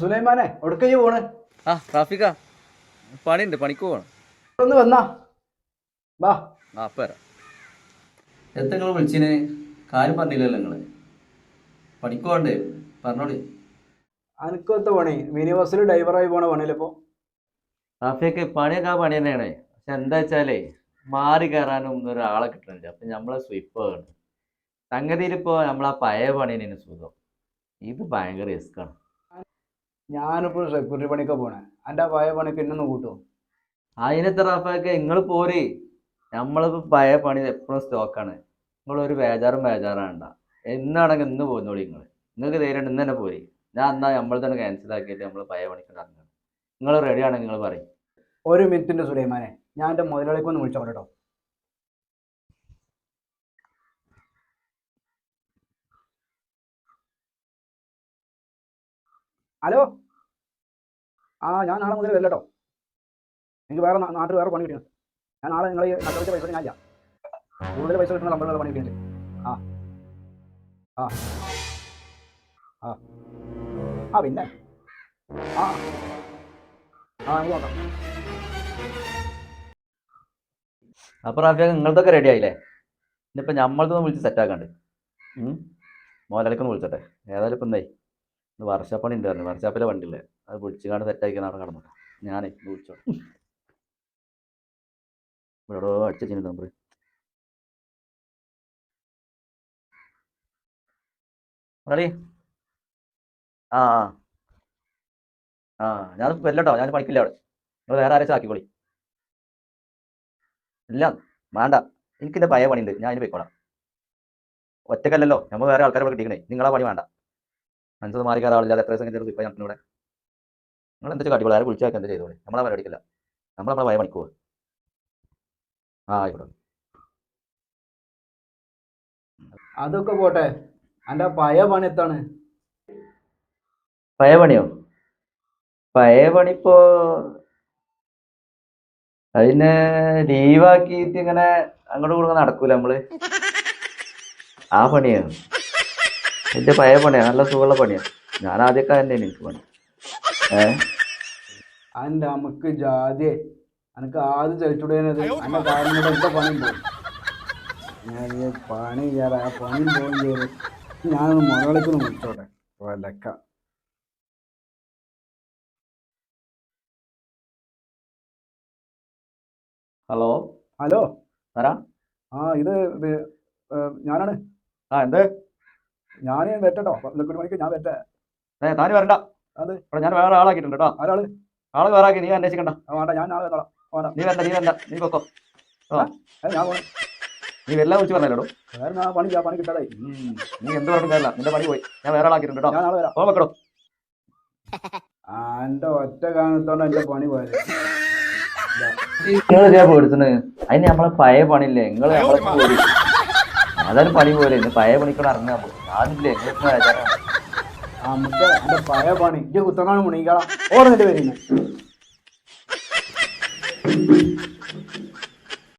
സുലൈമാനെ എവിടേക്കാ ഈ പോണ്? ആ ട്രാഫിക്കാ. പണിയുണ്ട് പണിക്ക് പോകണം ഒന്ന് വന്നാ. വാ. ആ പേരാ എത്ര നിങ്ങൾ വിളിച്ചിന്? കാര്യം പറഞ്ഞില്ലല്ലോ നിങ്ങൾ പണിക്ക് പോകണ്ടേ പറഞ്ഞോളി. അനക്കത്തെ പണി. മിനി ബസ്സിൽ ഡ്രൈവറായി പോണ പണിയിലിപ്പോ റാഫിയൊക്കെ പണിയൊക്കെ ആ പണി തന്നെയാണ്. പക്ഷെ എന്താ വെച്ചാലേ മാറി കയറാനും ഒന്നും ഒരാളെ കിട്ടണില്ല. അപ്പം നമ്മളെ സ്വിപ്പാണ് സംഗതിയിൽ ഇപ്പോൾ നമ്മളാ പഴയ പണി തന്നെയാണ് സുഖം. ഇത് ഭയങ്കര റിസ്ക്കാണ് ഞാനിപ്പോൾ സെക്യൂരിറ്റി പണിക്ക് പോണേ. എന്റെ പഴയ പണിക്ക് എന്നൊന്ന് കൂട്ടുമോ അതിനെത്ര റാഫൊക്കെ. നിങ്ങൾ പോര്. നമ്മളിപ്പോൾ പഴയ പണി എപ്പോഴും സ്റ്റോക്കാണ്. നിങ്ങളൊരു ബേജാറും ബേജാറാണ്ട എന്നാണെങ്കിൽ ഇന്ന് പോന്നോളി നിങ്ങൾ നിങ്ങൾക്ക് ധൈര്യം ഇന്ന് തന്നെ പോരി. ഞാൻ എന്നാ നമ്മൾ തന്നെ ക്യാൻസൽ ആക്കിയിട്ട് നമ്മൾ പഴയ പണിക്ക് ഇറങ്ങണം. നിങ്ങൾ റെഡി ആണെങ്കിൽ നിങ്ങൾ പറയും. ഒരു മിനിറ്റിന്റെ സുലൈമാനെ. ഞാൻ എന്റെ മുതലാളിക്ക് ഒന്ന് ഹലോ? ആ ഞാൻ നാളെ മുതൽ വരില്ല കേട്ടോ എനിക്ക് വേറെ നാട്ടിൽ വേറെ പണി കിട്ടി ഞാൻ നാളെ നിങ്ങൾ ഈ പൈസ ഞാൻ ഇല്ല. കൂടുതൽ പൈസ കിട്ടുന്ന നമ്മൾ പണി കിട്ടിയിട്ടുണ്ട്. ആ. ആ. ആ. ആ പിന്നെ. ആ. ആ നമുക്ക് നോക്കാം. അപ്പോൾ റാഫിയ നിങ്ങളതൊക്കെ റെഡി ആയില്ലേ? ഇനിയിപ്പോൾ നമ്മളതൊന്ന് വിളിച്ച് സെറ്റാക്കാണ്ട് മോലക്കൊന്ന് വിളിച്ചട്ടെ. ഏതായാലും ഇപ്പം എന്തായി? വർഷാപ്പണി ഉണ്ടായിരുന്നു വർഷാപ്പിലെ വണ്ടിയില്ലേ? അത് വിളിച്ചുകാണ്ട് സെറ്റാക്കി അവിടെ കടന്നു ഞാനേ വിളിച്ചോ ഇവിടെ അടിച്ചു നമ്പർ റെഡി ആ ആ. ഞാൻ വരില്ലട്ടോ. ഞാൻ പണിക്കില്ല അവിടെ. നിങ്ങൾ വേറെ ആരെങ്കിലും ആക്കിക്കോളി. ഇല്ല വേണ്ട. എനിക്കിന്റെ പഴയ പണിയുണ്ട്. ഞാൻ അതിന് പോയിക്കോളാം. ഒറ്റക്കല്ലല്ലോ. നമ്മൾ വേറെ ആൾക്കാരെ കിട്ടിക്കണേ നിങ്ങളെ പണി വേണ്ട. മനസ്സിൽ മാറി കയറാൻ ആളില്ലാതെ എത്ര ദിവസം കഴിഞ്ഞാൽ ഇപ്പം ഞങ്ങൾ ഇവിടെ നിങ്ങൾ എന്താ കാട്ടിക്കോളൂ? ആരെ വിളിച്ചാൽ എന്താ ചെയ്തോളൂ? നമ്മളെ പരിപാടിക്കില്ല നമ്മളെ വയ പണിക്ക് ആ ആയിക്കോട്ടെ. അതൊക്കെ പോട്ടെ. എന്റെ പഴയ പണി എത്താണ്? പഴയ പണിയോ പഴയ പണി ഇപ്പോ അതിനെ ലീവാക്കിയിട്ട് ഇങ്ങനെ അങ്ങോട്ട് ഇങ്ങോട്ടും നടക്കൂല നമ്മൾ. ആ പണിയാണ്. എന്റെ പഴയ പണിയാ നല്ല സുഖമുള്ള പണിയാ. ഞാൻ ആദ്യമൊക്കെ തന്നെ എനിക്ക് പണി. ഏ? നമുക്ക് ജാതി എനിക്ക് ആദ്യം ചലിച്ചുടേനത് എന്റെ കാര്യം എന്റെ പണി പോയി ഞാൻ ഈ പണി ചെയ്യാറ ആ പണി പോകും ചെയ്ത്. ഞാനൊന്ന് മുതലാളിക്കൊന്ന് വിളിച്ചോട്ടെ? ലക്ക ഹലോ? ഹലോ? ആരാ? ആ ഇത് ഇത്, ഞാനാണ്. ആ എന്ത്? ഞാൻ വരട്ടോ പന്ത്രണ്ട് മണിക്ക് ഞാൻ വെറ്റ. ഏ താനും വരണ്ട. അത്? ഇവിടെ ഞാൻ വേറെ ആളാക്കിയിട്ടുണ്ട് കേട്ടോ. ആരാൾ? ആൾ വേറെ ആക്കി നീ അന്വേഷിക്കണ്ട. വേണ്ട ഞാൻ ആളെ വേണ്ട. നീ വരണ്ട നീ വരണ്ട നീ പൊക്കോ. ഞാൻ നീ എല്ലാം വിളിച്ച് പറഞ്ഞല്ലോ വേറെ ആ പണി പണി കിട്ടാതായി. നീ എന്ത് പറഞ്ഞു കാര്യമില്ല. നിന്റെ പണി പോയി. ഞാൻ വേറെ ആളാക്കിയിട്ടുണ്ട് കേട്ടോ. ഞാൻ നാളെ വരാം. ഓ വെക്കടോ ആ എന്റെ ഒറ്റ കാരണത്തോണ്ട് എന്റെ പണി പോയത്. നിങ്ങൾ പേടിച്ചിട്ടുണ്ട് അതിന് നമ്മളെ പഴയ പണിയില്ലേ? നിങ്ങൾ നമ്മളെ അതാണ് പണി പോലെ. പഴയ പണിക്കൂടെ ഇറങ്ങാൻ പോകും ആദ്യമില്ലേ നമുക്ക് എന്റെ പഴയ പണി. ഇന്റെ കുത്തനാണ് മുണിക്കാളാ. ഓർന്നിട്ട് വരുന്നത്